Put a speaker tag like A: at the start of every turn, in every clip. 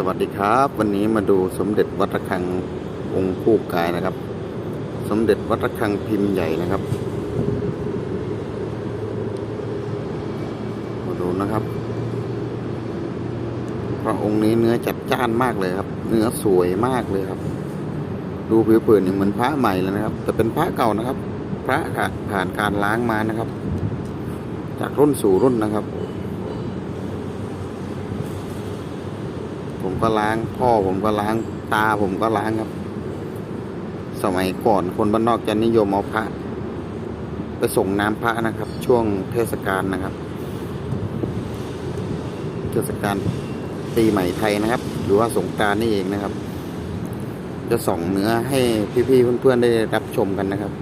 A: สวัสดีครับ วันนี้มาดูสมเด็จวัดระฆังองค์ผู้กายนะครับ สมเด็จวัดระฆังพิมพ์ใหญ่นะครับมาดูนะครับ พระองค์นี้เนื้อจัดจ้านมากเลยครับ เนื้อสวยมากเลยครับ ดูผิวเผินนี่เหมือนพระใหม่เลยนะครับ แต่เป็นพระเก่านะครับ พระผ่านการล้างมานะครับ จากรุ่นสู่รุ่นนะครับ ผม ก็ล้าง พ่อผมก็ล้าง ตาผมก็ล้างครับ สมัยก่อนคนบ้านนอกจะนิยมเอาพระ ไปส่งน้ำพระนะครับ ช่วงเทศกาลนะครับ เทศกาลปีใหม่ไทยนะครับ หรือว่าสงการนี่เองนะครับ จะส่องเนื้อให้พี่ๆเพื่อนๆได้รับชมกันนะครับ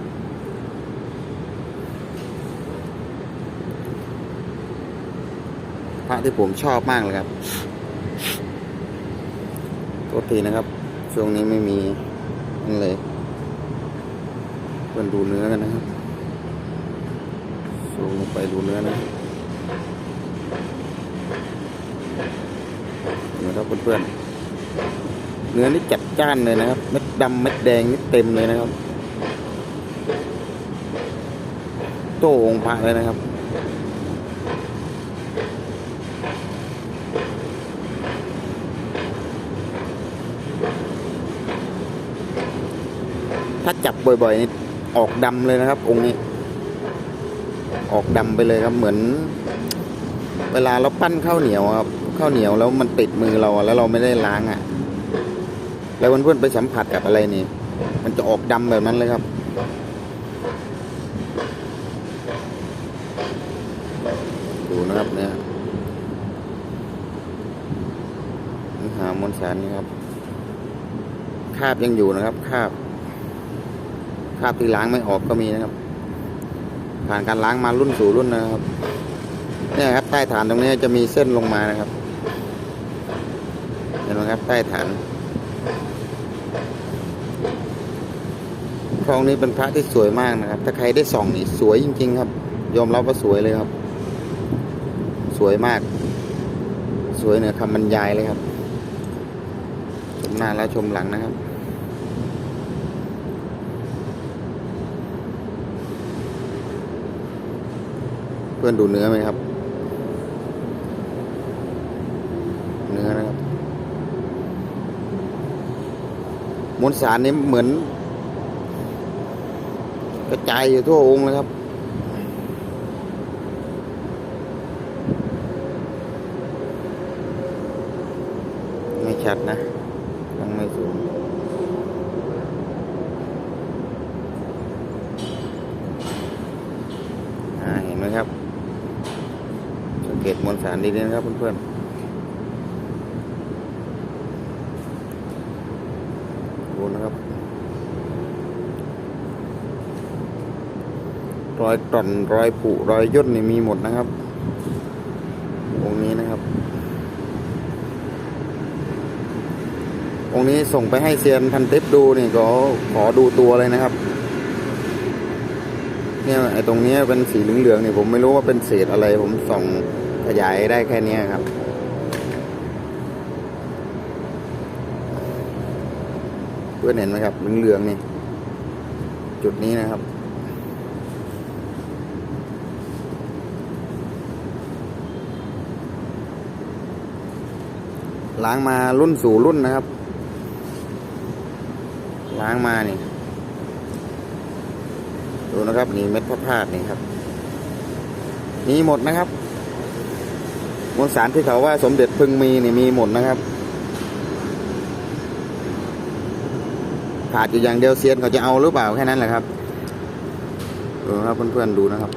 A: พระที่ผมชอบมากเลยครับ โทษทีนะครับ ช่วงนี้ไม่มีนั่นเลยเพื่อนดูเนื้อกันนะครับซูมลงไปดูเนื้อนะเนื้อครับเพื่อนๆเนื้อนี่จัดจ้านเลยนะครับเม็ดดำเม็ดแดงนี่เต็มเลยนะครับ โต้องค์พระเลยนะครับ ถ้าจับบ่อยๆนี่ออกดำเลยนะครับ องค์นี้ ออกดำไปเลยครับ เหมือน เวลาเราปั้นข้าวเหนียวครับข้าวเหนียวแล้วมันติดมือเราแล้วเราไม่ได้ล้างอะ แล้วเพื่อนๆไปสัมผัสกับอะไรนี่ มันจะออกดำแบบนั้นเลยครับดูนะครับเนี่ยหามวลสารนี่ครับ คาบยังอยู่นะครับ คาบ คราบที่ล้างไม่ออกก็มีนะครับ ผ่านการล้างมารุ่นสู่รุ่นนะครับเนี่ยครับใต้ฐานตรงนี้จะมีเส้นลงมานะครับ เห็นไหมครับใต้ฐานคลองนี้เป็นพระที่สวยมากนะครับ ถ้าใครได้ส่องนี่สวยจริง ๆ ครับ ยอมรับว่าสวยเลยครับ สวยมาก สวยเหนือคำบรรยายเลยครับ ชมหน้าและชมหลังนะครับ พื่อนดูเนื้อไหมครับ เนื้อนะครับ มวลสารนี้เหมือน กระจายอยู่ทั่วองค์เลยครับไม่ชัดนะยังไม่สูงเห็นไหมครับ ตมวลสารดีๆนะครับเพื่อนๆดูนะครับรอยต่อนรอยผุรอยย่นนี่มีหมดนะครับองค์นี้นะครับ องค์นี้ส่งไปให้เซียนพันทิปดูนี่ก็ขอดูตัวเลยนะครับ เนี่ยไอ้ตรงนี้เป็นสีเหลืองๆนี่ผมไม่รู้ว่าเป็นเศษอะไรผมส่อง ขยายได้แค่นี้ครับ เพื่อนเห็นไหมครับเหลืองๆนี่ จุดนี้นะครับ ล้างมารุ่นสู่รุ่นนะครับ ล้างมานี่ดูนะครับนี่เม็ดพระธาตุนี่ครับ มีหมดนะครับ มวลสารที่เขาว่าสมเด็จพึงมีนี่มีหมดนะครับ ขาดอยู่อย่างเดียวเซียนเขาจะเอาหรือเปล่าแค่นั้นแหละครับดูนะครับเพื่อนๆดูนะครับ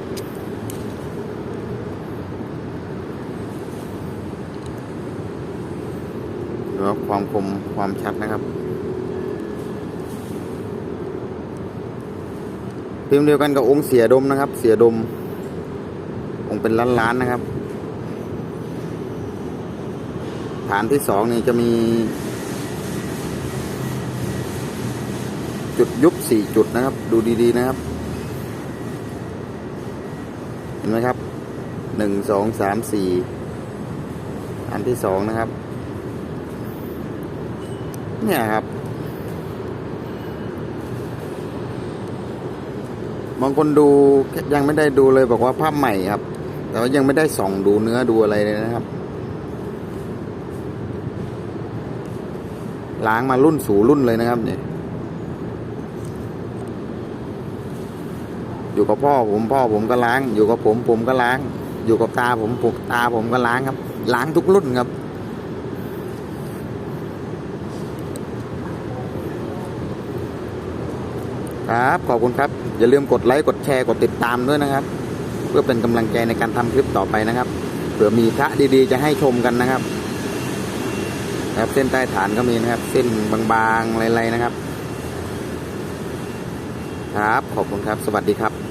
A: ดูครับความคมความชัดนะครับพิมพ์เดียวกันกับองค์เสียดมนะครับ เสียดม องค์เป็นล้านๆนะครับ ฐานที่สองนี่จะมี จุดยุบสี่จุดนะครับ ดูดีๆนะครับ เห็นไหมครับหนึ่งสองสามสี่อันที่สองนะครับ เนี่ยครับบางคนดูยังไม่ได้ดูเลยบอกว่าภาพใหม่ครับ แต่ว่ายังไม่ได้ส่องดูเนื้อดูอะไรเลยนะครับ ล้างมารุ่นสู่รุ่นเลยนะครับเนี่ยอยู่กับพ่อผมพ่อผมก็ล้าง อยู่กับผมผมก็ล้าง อยู่กับตาผมผมตาผมก็ล้างครับ ล้างทุกรุ่นครับ ครับขอบคุณครับ อย่าลืมกดไลค์กดแชร์กดติดตามด้วยนะครับ เพื่อเป็นกำลังใจในการทำคลิปต่อไปนะครับเผื่อมีพระดีๆ จะให้ชมกันนะครับ ครับ เส้นใต้ฐานก็มีนะครับ เส้นบางๆไรๆนะครับ ครับ ขอบคุณครับ สวัสดีครับ